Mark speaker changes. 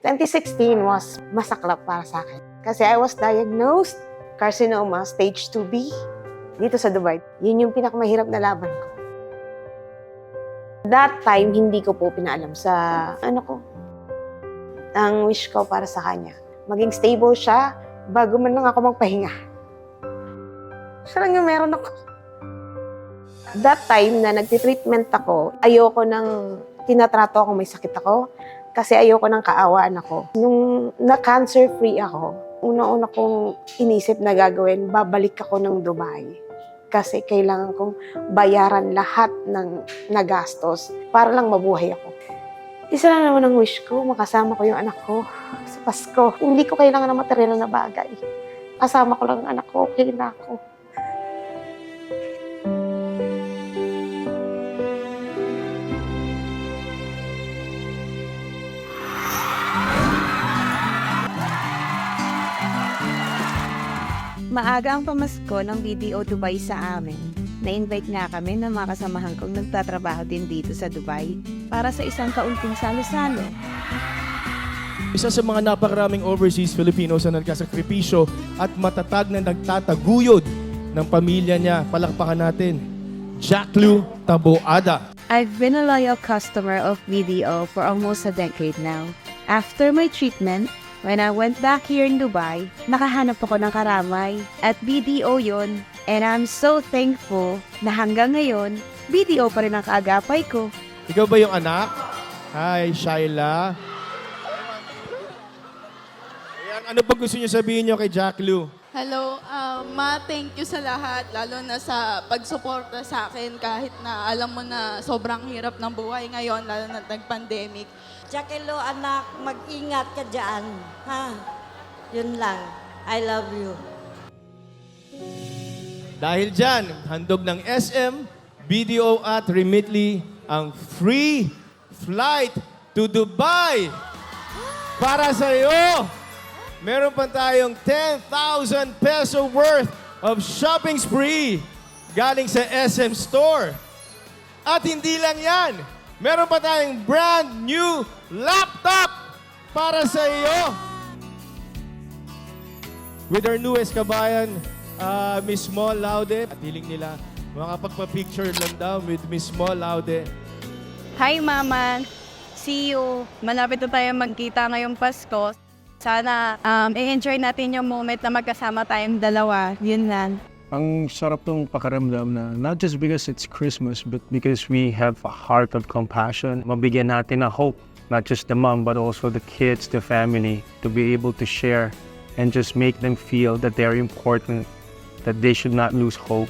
Speaker 1: 2016 was masaklap para sa akin. Kasi I was diagnosed carcinoma stage 2B dito sa Dubai. Yun yung pinakamahirap na laban ko. That time, hindi ko po pinaalam sa ano ko. Ang wish ko para sa kanya. Maging stable siya bago man lang ako magpahinga. Siya lang yung meron ako. That time na nagtitreatment ako, ayoko nang tinatrato ako may sakit ako kasi ayoko nang kaawaan ako. Nung na-cancer free ako, una-una kong inisip na gagawin, babalik ako ng Dubai. Kasi kailangan kong bayaran lahat ng nagastos para lang mabuhay ako. Isa lang naman ang wish ko, makasama ko yung anak ko sa Pasko. Hindi ko kailangan ng material na bagay. Kasama ko lang ang anak ko, okay na ako.
Speaker 2: Maaga ang pamasko ng BDO Dubai sa amin. Na-invite nga kami ng mga kasamahan kong nagtatrabaho din dito sa Dubai para sa isang kaunting salo-salo.
Speaker 3: Isa sa mga napakaraming overseas Filipinos na nagkasakripisyo at matatag na nagtataguyod ng pamilya niya. Palakpakan natin, Jack Lu Taboada.
Speaker 2: I've been a loyal customer of BDO for almost a decade now. After my treatment, when I went back here in Dubai, nakahanap ako ng karamay. At BDO yon and I'm so thankful na hanggang ngayon, BDO pa rin ang kaagapay ko.
Speaker 3: Ikaw ba yung anak? Hi, Shaila. Ayan, ano pa gusto niyo sabihin niyo kay Jack Lu?
Speaker 4: Hello, ah, Ma, thank you sa lahat, lalo na sa pagsuporta sa akin kahit na alam mo na sobrang hirap ng buhay ngayon, lalo na nag-pandemic.
Speaker 5: Jackelo, anak, mag-ingat ka dyan. Ha? Yun lang. I love you.
Speaker 3: Dahil dyan, handog ng SM, BDO at Remitly ang free flight to Dubai para sa iyo. Meron pa tayong 10,000 peso worth of shopping spree galing sa SM Store. At hindi lang yan, meron pa tayong brand new laptop para sa iyo with our newest kabayan, uh, Miss Small Laude. At hiling nila, makapagpa-picture lang daw with Miss Small Laude.
Speaker 6: Hi, Mama. See you. Malapit na tayo magkita ngayong Pasko. Sana um, i-enjoy natin yung moment na magkasama tayong dalawa. Yun lang.
Speaker 7: Ang sarap tong pakaramdam na not just because it's Christmas, but because we have a heart of compassion. Mabigyan natin ng hope, not just the mom, but also the kids, the family, to be able to share and just make them feel that they're important, that they should not lose hope.